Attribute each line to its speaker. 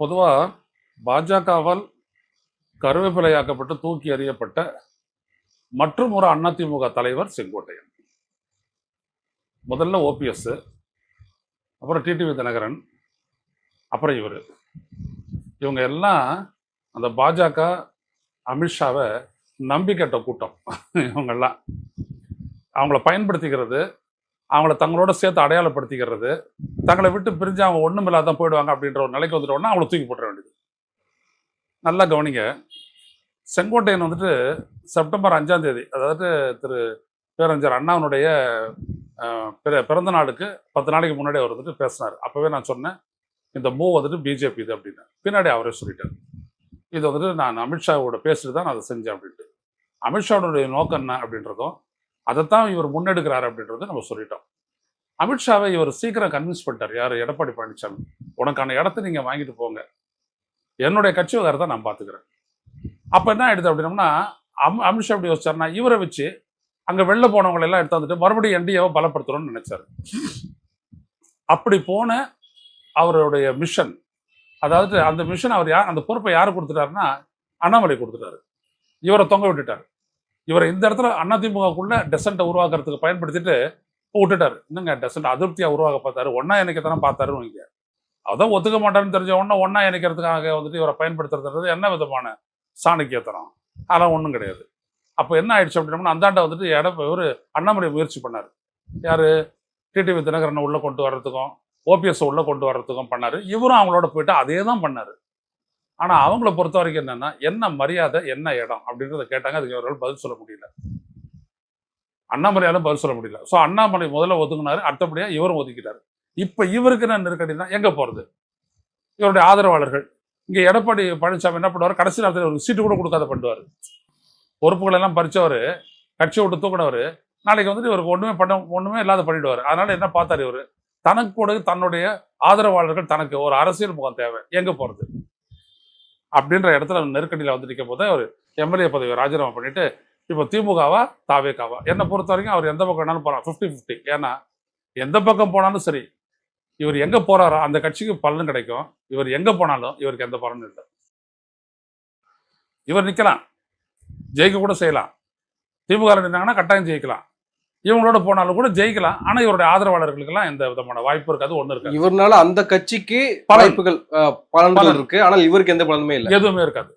Speaker 1: பொதுவாக பாஜகவால் கருவேப்பிலையாக்கப்பட்டு தூக்கி எறியப்பட்ட மற்றும் ஒரு அதிமுக தலைவர் செங்கோட்டையன். முதல்ல ஓபிஎஸ் அப்புறம் டிடிவி தினகரன் அப்புறம் இவர். இவங்க எல்லாம் அந்த பாஜக அமித்ஷாவை நம்பி கெட்ட கூட்டம் இவங்கெல்லாம். அவங்கள பயன்படுத்திக்கிறது அவங்கள தங்களோட சேர்த்து அடையாளப்படுத்திக்கிறது. தங்களை விட்டு பிரிஞ்சு அவங்க ஒன்றும் இல்லாதான் போயிடுவாங்க அப்படின்ற ஒரு நிலைக்கு வந்துட்டோம்னா அவங்கள தூக்கி போட்டுற வேண்டியது. நல்லா கவனிங்க. செங்கோட்டையன் வந்துட்டு செப்டம்பர் அஞ்சாம் தேதி அதாவது திரு பேரறிஞர் அண்ணாவினுடைய பிற- பிறந்த நாளுக்கு பத்து நாளைக்கு முன்னாடி அவர் வந்துட்டு பேசினார். அப்போவே நான் சொன்னேன் இந்த மூவ் வந்துட்டு பிஜேபி இது அப்படின்னு. பின்னாடி அவரே சொல்லிட்டார். இது வந்துட்டு நான் அமித்ஷாவோட பேசிட்டு தான் நான் அதை செஞ்சேன் அப்படின்ட்டு. அமித்ஷாவுடைய நோக்கம் என்ன அப்படின்றதும் அதைத்தான் இவர் முன்னெடுக்கிறாரு அப்படின்றத நம்ம சொல்லிட்டோம். அமித்ஷாவை இவர் சீக்கிரம் கன்வின்ஸ் பண்ணிட்டார். யார்? எடப்பாடி பழனிசாமி. உனக்கான இடத்த நீங்கள் வாங்கிட்டு போங்க. என்னுடைய கட்சி விவகாரத்தை நான் பார்த்துக்கிறேன். அப்போ என்ன ஆயிடுது அப்படின்னம்னா அம் அமித்ஷா அப்படி யோசிச்சாருன்னா இவரை வச்சு அங்கே வெளில போனவங்களை எல்லாம் எடுத்து வந்துட்டு மறுபடியும் என்டிஏவை பலப்படுத்தணும்னு நினைச்சாரு. அப்படி போன அவருடைய மிஷன் அதாவது அந்த மிஷன் அவர் யார் அந்த பொறுப்பை யார் கொடுத்துட்டாருன்னா அண்ணாமலை கொடுத்துட்டாரு. இவரை தொங்க விட்டுட்டார். இவரை இந்த இடத்துல அதிமுகக்குள்ள டெசண்ட்டை உருவாக்குறதுக்கு பயன்படுத்திட்டு இப்போ விட்டுட்டாரு. இன்னுங்க டெசண்ட் அதிருப்தியாக உருவாக்க பார்த்தாரு. ஒன்னா எனக்கு பார்த்தாரு வைங்க. அதான் ஒத்துக்க மாட்டாருன்னு தெரிஞ்ச உடனே ஒன்னா இணைக்கிறதுக்காக வந்துட்டு இவரை பயன்படுத்துறதுன்றது என்ன விதமான சாணக்கியத்தனம்? அதெல்லாம் ஒன்றும் கிடையாது. அப்போ என்ன ஆயிடுச்சு அப்படின்னா அந்தாண்ட வந்துட்டு இட இவர் அண்ணாமலை முயற்சி பண்ணார். யார்? டிடிவி தினகரனை உள்ளே கொண்டு வர்றதுக்கும் ஓபிஎஸ் உள்ளே கொண்டு வர்றதுக்கும் பண்ணாரு. இவரும் அவங்களோட போயிட்டு அதே தான் பண்ணார். ஆனா அவங்கள பொறுத்த வரைக்கும் என்னன்னா என்ன மரியாதை என்ன இடம் அப்படின்றத கேட்டாங்க அதுக்கு இவரால் பதில் சொல்ல முடியல. அண்ணாமலையால பதில் சொல்ல முடியல. ஸோ அண்ணாமலை முதல்ல ஒதுங்கினாரு அடுத்தபடியாக இவரும் ஒதுக்கிட்டாரு. இப்போ இவருக்கு என்ன நெருக்கடினா எங்க போறது? இவருடைய ஆதரவாளர்கள். இங்க எடப்பாடி பழனிசாமி என்ன பண்ணுவார்? கடைசி நேரத்தில் ஒரு சீட்டு கூட கொடுக்காத பண்ணுவார். பொறுப்புகளெல்லாம் எல்லாம் பறிச்சவர் கட்சியை விட்டு தூக்கினவர் நாளைக்கு வந்துட்டு இவருக்கு ஒண்ணுமே பண்ண ஒண்ணுமே இல்லாத பண்ணிவிடுவார் அதனால என்ன பார்த்தாரு இவர்? தனக்கு கூட தன்னுடைய ஆதரவாளர்கள் தனக்கு ஒரு அரசியல் முகம் தேவை. எங்க போறது? அப்படின்ற இடத்துல நெருக்கடியில் வந்து நிற்கும் போது அவர் எம்எல்ஏ பதவியை ராஜினாமா பண்ணிட்டு இப்போ திமுகவா தாவேக்காவா? என்னை பொறுத்த வரைக்கும் அவர் எந்த பக்கம் வேணாலும் போகலாம் ஃபிஃப்டி ஃபிஃப்டி ஏன்னா எந்த பக்கம் போனாலும் சரி இவர் எங்க போகிறாரோ அந்த கட்சிக்கு பலன் கிடைக்கும். இவர் எங்க போனாலும் இவருக்கு எந்த பலனும் இல்லை. இவர் நிக்கலாம். ஜெயிக்க கூட செய்யலாம். திமுக நின்னாங்கன்னா கட்டாயம் ஜெயிக்கலாம். இவங்களோட போனாலும் கூட ஜெயிக்கலாம். ஆனா இவருடைய ஆதரவாளர்களுக்கெல்லாம் எந்த விதமான வாய்ப்பு இருக்காது ஒண்ணு இருக்காது.
Speaker 2: இவர்னால அந்த கட்சிக்கு. வாய்ப்புகள் பலன்கள்
Speaker 1: பலன்.
Speaker 2: இருக்கு. ஆனால் இவருக்கு எந்த பலனுமே இல்ல.
Speaker 1: எதுவுமே இருக்காது.